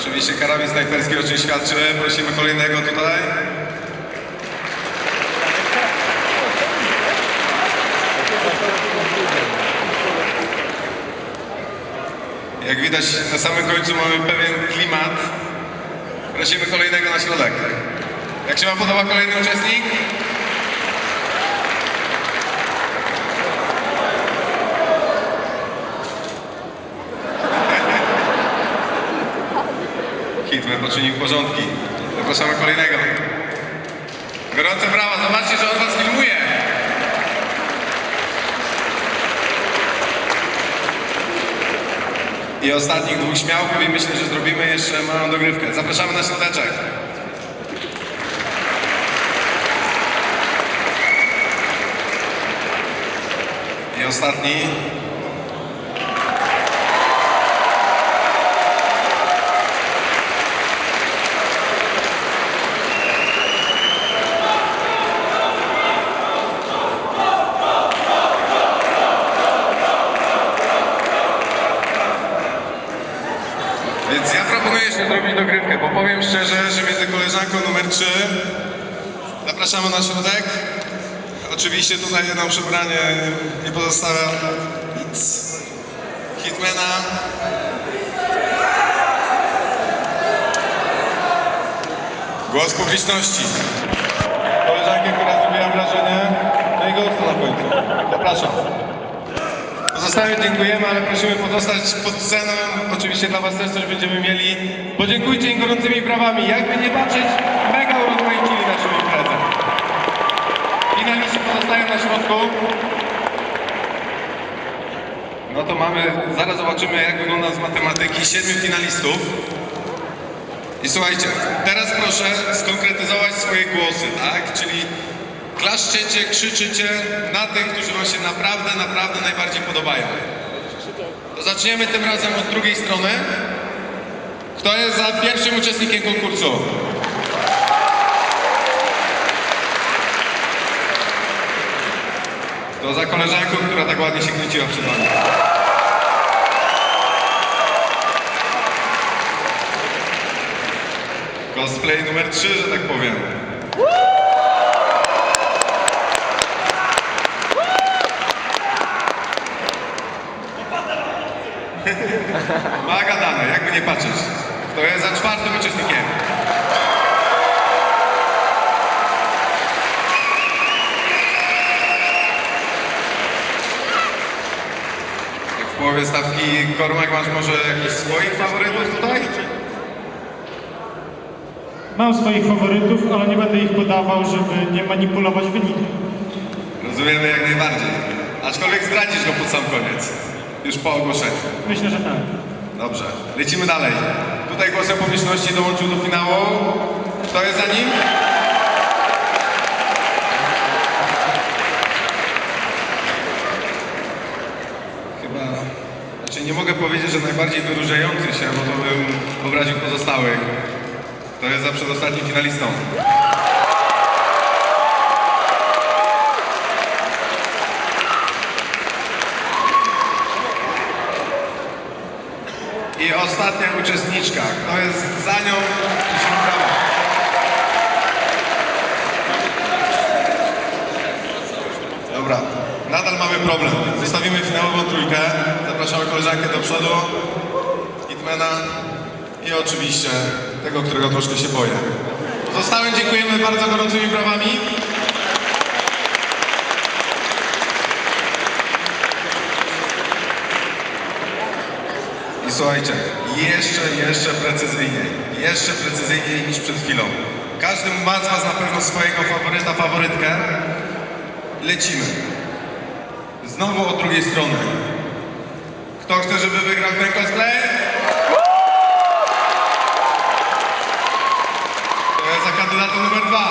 Oczywiście karabin snajperski o czym świadczy. Prosimy kolejnego tutaj. Jak widać na samym końcu mamy pewien klimat. Prosimy kolejnego na środek. Jak się Wam podoba kolejny uczestnik? Hitler poczynił porządki. Zapraszamy kolejnego. Gorące brawa, zobaczcie, że on was filmuje. I ostatnich dwóch śmiałków i myślę, że zrobimy jeszcze małą dogrywkę. Zapraszamy na środeczek. I ostatni. Więc ja proponuję jeszcze zrobić dogrywkę, bo powiem szczerze, że między koleżanką numer 3 zapraszamy na środek. Oczywiście tutaj jedno przebranie nie pozostawia nic. Hitmana. Głos publiczności. Koleżankę, która zrobiła wrażenie, no i gosta na końcu. Zapraszam. Pozostałym dziękujemy, ale prosimy pozostać pod sceną. Oczywiście dla Was też coś będziemy mieli. Podziękujcie im gorącymi brawami. Jakby nie patrzeć, mega urozmaicili naszą imprezę. Pozostają na środku. No to mamy, zaraz zobaczymy jak wygląda z matematyki siedmiu finalistów. I słuchajcie, teraz proszę skonkretyzować swoje głosy, tak? Czyli klaszczecie, krzyczycie na tych, którzy Wam się naprawdę, naprawdę najbardziej podobają. To zaczniemy tym razem od drugiej strony. Kto jest za pierwszym uczestnikiem konkursu? Za koleżanką, która tak ładnie się kręciła przed Wami. Cosplay numer 3, że tak powiem. Ma gadane, jakby nie patrzeć. To jest za czwartym uczestnikiem. Połowie stawki Kormak masz może jakiś swoich faworytów tutaj? Mam swoich faworytów, ale nie będę ich podawał, żeby nie manipulować wynikiem. Rozumiemy jak najbardziej. Aczkolwiek zdradzisz go pod sam koniec. Już po ogłoszeniu. Myślę, że tak. Dobrze, lecimy dalej. Tutaj głosem publiczności dołączył do finału. Kto jest za nim? Mogę powiedzieć, że najbardziej wyróżniający się, bo to bym obraził pozostałych. To jest za przedostatnim finalistą. I ostatnia uczestniczka. Kto jest za nią? Dobra, nadal mamy problem. Zostawimy finałową trójkę. Zapraszamy koleżankę do przodu. Hitmana i oczywiście tego, którego troszkę się boję. Pozostałym dziękujemy bardzo gorącymi brawami. I słuchajcie, jeszcze, jeszcze precyzyjniej, jeszcze precyzyjniej niż przed chwilą. Każdy ma z Was na pewno swojego faworyta, faworytkę. Lecimy. Znowu od drugiej strony. Kto chce, żeby wygrał ten cosplay? To jest za kandydata numer dwa.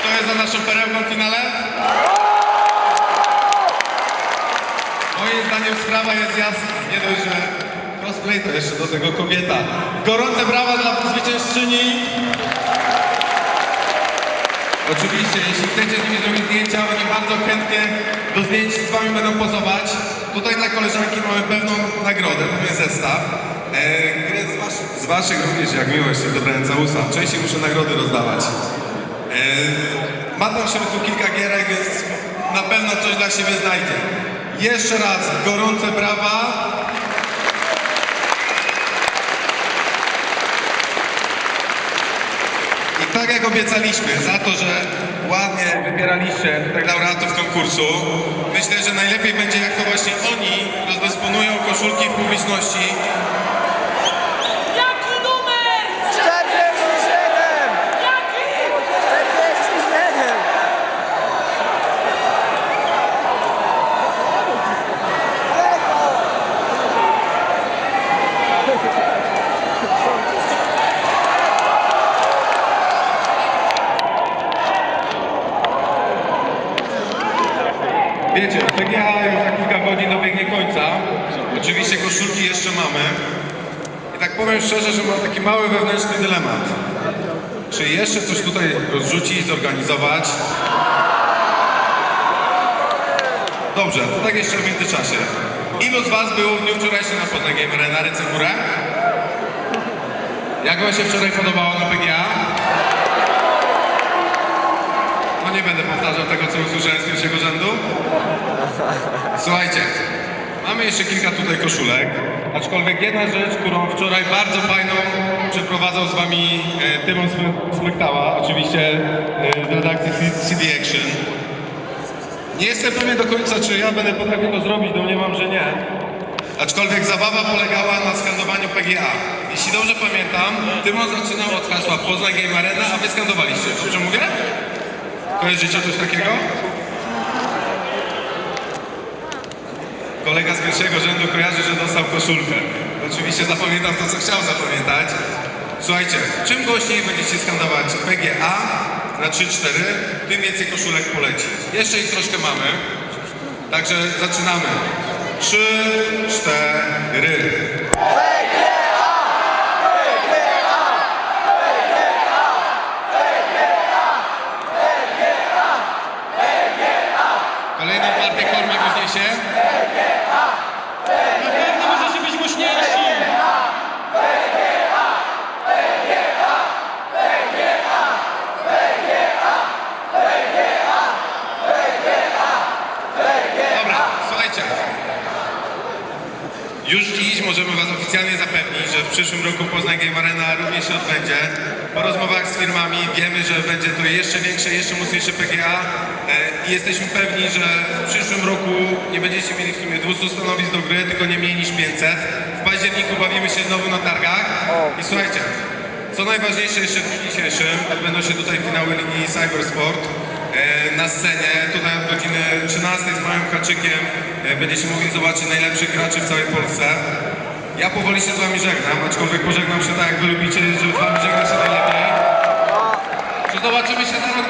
Kto jest za naszą perełką w finale? Moim zdaniem sprawa jest jasna. Nie dość, że cosplay to jeszcze do tego kobieta. Gorące brawa dla zwyciężczyni. Oczywiście, jeśli chcecie z nimi zrobić zdjęcia, oni bardzo chętnie do zdjęć z wami będą pozować. tutaj dla koleżanki mamy pewną nagrodę, pewien zestaw. E, gry z, waszych, z waszych również, jak miło jeszcze dobrałem za usta. Częściej muszę nagrody rozdawać. E, ma tam w kilka gierek, więc na pewno coś dla siebie znajdzie. Jeszcze raz gorące brawa. I tak jak obiecaliśmy, za to, że ładnie wybieraliście tych laureatów konkursu, myślę, że najlepiej będzie jak to właśnie oni rozdysponują koszulki w publiczności. Wiecie, PGA już za kilka godzin dobiegnie końca. Oczywiście koszulki jeszcze mamy. I tak powiem szczerze, że mam taki mały wewnętrzny dylemat. Czy jeszcze coś tutaj rozrzucić, zorganizować? Dobrze, to tak jeszcze w międzyczasie. Ilu z Was było w dniu wczorajszym na Poznań Game Arena? Ręce w górę? Jak Wam się wczoraj podobało na PGA? Nie będę powtarzał tego, co usłyszałem z pierwszego rzędu. Słuchajcie, mamy jeszcze kilka tutaj koszulek, aczkolwiek jedna rzecz, którą wczoraj bardzo fajną przeprowadzał z wami e, Tymon Smy- Smyktała, oczywiście e, z redakcji CD Action. Nie jestem pewien do końca, czy ja będę potrafił to zrobić, domniemam, że nie. Aczkolwiek zabawa polegała na skandowaniu PGA. Jeśli dobrze pamiętam, Tymon zaczynał od hasła Poznań Game Arena, a wy skandowaliście. Dobrze mówię? Kojarzycie coś takiego? Kolega z pierwszego rzędu kojarzy, że dostał koszulkę. Oczywiście zapamiętam to, co chciał zapamiętać. Słuchajcie, czym głośniej będziecie skandować PGA na 3-4, tym więcej koszulek poleci. Jeszcze ich troszkę mamy, także zaczynamy. 3, 4. Kolejną partię Kormak już niesie. Na pewno możecie być głośniejsi. Dobra, słuchajcie. Już dziś możemy Was oficjalnie zapewnić, że w przyszłym roku Poznań Game Arena również się odbędzie. Po rozmowach z firmami wiemy, że będzie to jeszcze większe, jeszcze mocniejsze PGA e, i jesteśmy pewni, że w przyszłym roku nie będziecie mieli w sumie 200 stanowisk do gry, tylko nie mniej niż 500. W październiku bawimy się znowu na targach i słuchajcie, co najważniejsze jeszcze w dniu dzisiejszym, odbędą się tutaj finały Ligi Cybersport e, na scenie, tutaj od godziny 13 z małym haczykiem e, będziecie mogli zobaczyć najlepszych graczy w całej Polsce. Ja powoli się z wami żegnam, aczkolwiek pożegnam się tak jak wy lubicie, że z wami żegnam się najlepiej. Czy zobaczymy się za rok